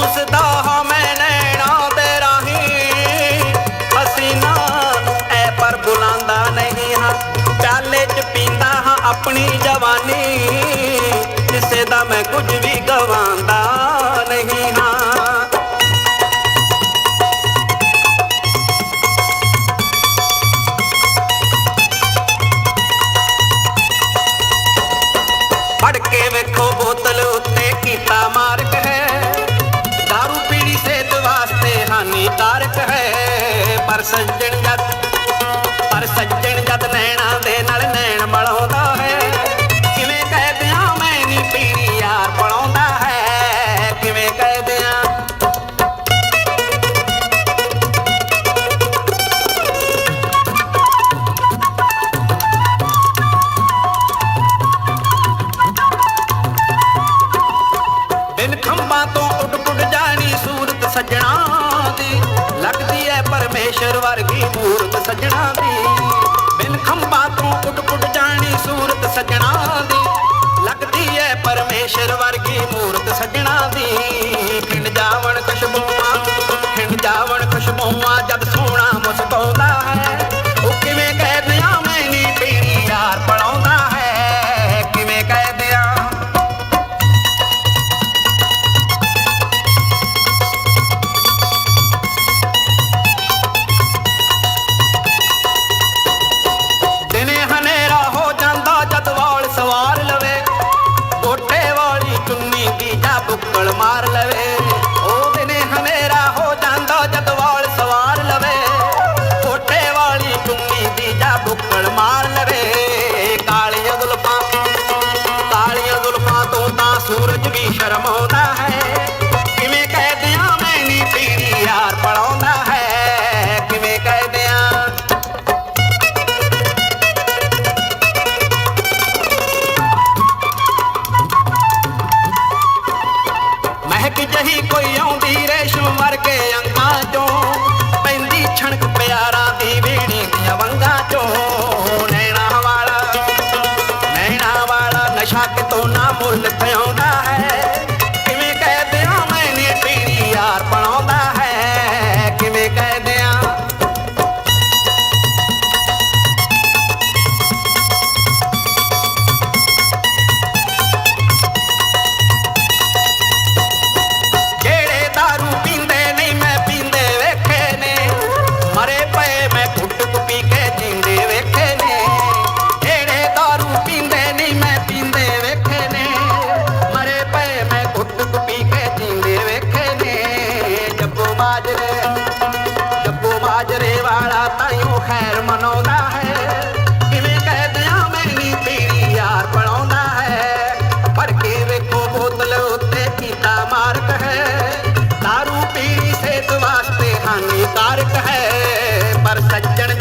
ਚੂਸਦਾ ਹਾਂ ਮੈਂ ਨੈਣਾ ਦੇ ਰਾਹੀਂ। ਹਸੀਨਾ ਐ ਪਰ ਬੁਲਾਉਂਦਾ ਨਹੀਂ ਹਾਂ। ਪਿਆਲੇ 'ਚ ਪੀਂਦਾ ਹਾਂ ਆਪਣੀ ਜਵਾਨੀ। ਕਿਸੇ ਦਾ ਮੈਂ ਕੁਝ ਵੀ ਗਵਾਉਂਦਾ ਨਹੀਂ ਹਾਂ। ਫੜ ਕੇ ਵੇਖੋ ਬੋਤਲ ਉੱਤੇ ਕੀਤਾ ਮਾਰਕ ਵਾਸਤੇ ਹਾਨੀਕਾਰਕ ਹੈ, ਪਰ ਸੱਜਣ ਜਦ ਪਰ ਸੱਜਣ ਜਦ ਨੈਣਾ ਦੇ ਨਾਲ ਨੈਣ ਮਲਾਉਂਦਾ ਹੈ, ਕਿਵੇਂ ਕਹਿ ਦਿਆਂ ਮੈਂ ਨੀ ਪੀਰੀ ਯਾਰ ਪਲਾਉਂਦਾ ਹੈ, ਕਿਵੇਂ ਕਹਿ ਦਿਆਂ? ਬਿਨ ਖੰਭਾਂ ਤੋਂ ਉੱਡ ਪੁੱਡ ਜਾਣੀ ਸੂਰਤ ਸੱਜਣਾ। ਪਰਮੇਸ਼ਰ ਵਰਗੀ ਮੂਰਤ ਸੱਜਣਾ ਦੀ। ਬਿਨ ਖੰਭਾਂ ਤੋਂ ਉੱਡ ਪੁੱਡ ਜਾਣੀ ਸੂਰਤ ਸੱਜਣਾ ਦੀ। ਲੱਗਦੀ ਐ ਪਰਮੇਸ਼ਰ ਵਰਗੀ ਮੂਰਤ ਸੱਜਣਾ ਦੀ। ਜਾ ਮਾਰ ਲਵੇ ਉਹ ਦਿਨੇ ਹਨੇਰਾ ਹੋ ਜਾਂਦਾ ਜਦ ਵਾਲ ਸਵਾਰ ਲਵੇ। ਕੋਟੇ ਵਾਲੀ ਚੁੰਨੀ ਦੀ ਜਾ ਬੁੱਕਲ ਮਾਰ ਲਵੇ। ਕਾਲੀਆਂ ਜ਼ੁਲਫਾਂ ਕਾਲੀਆਂ ਜ਼ੁਲਫਾਂ ਤੋਂ ਤਾਂ ਸੂਰਜ ਵੀ ਸ਼ਰਮਾਉਂਦਾ ਹੈ। ਮਹਿਕ ਕੋਈ ਆਉਂਦੀ ਰੇਸ਼ਮ ਵਰਗੇ ਅੰਗਾਂ ਚੋਂ। ਪੈਂਦੀ ਛਣਕ ਪਿਆਰਾ ਦੀ ਵੀਣੀ ਦੀਆਂ ਵੰਗਾਂ ਚੋਂ। ਨੈਣਾ ਵਾਲਾ ਨੈਣਾ ਵਾਲਾ ਨਸ਼ਾ ਕਿਤੋਂ ਨਾ ਮੁੱਲ ਪਿਆਉਂਦਾ। ਜੱਬੋ ਮਾਜਰੇ ਜੱਬੋ ਵਾਲਾ ਤਾਈਓ ਖੈਰ ਮਨਾਉਂਦਾ ਹੈ। ਕਿਵੇਂ ਕਹਿ ਦਿਆਂ ਮੈਂ ਨਹੀਂ ਯਾਰ ਬਣਾਉਂਦਾ ਹੈ। ਫੜ ਕੇ ਵੇਖੋ ਬੋਤਲ ਉੱਤੇ ਕੀਤਾ ਮਾਰਕ ਹੈ। दारू ਪੀਣੀ ਸਿਹਤ ਵਾਸਤੇ ਹਾਨੀਕਾਰਕ ਹੈ। ਪਰ ਸੱਜਣ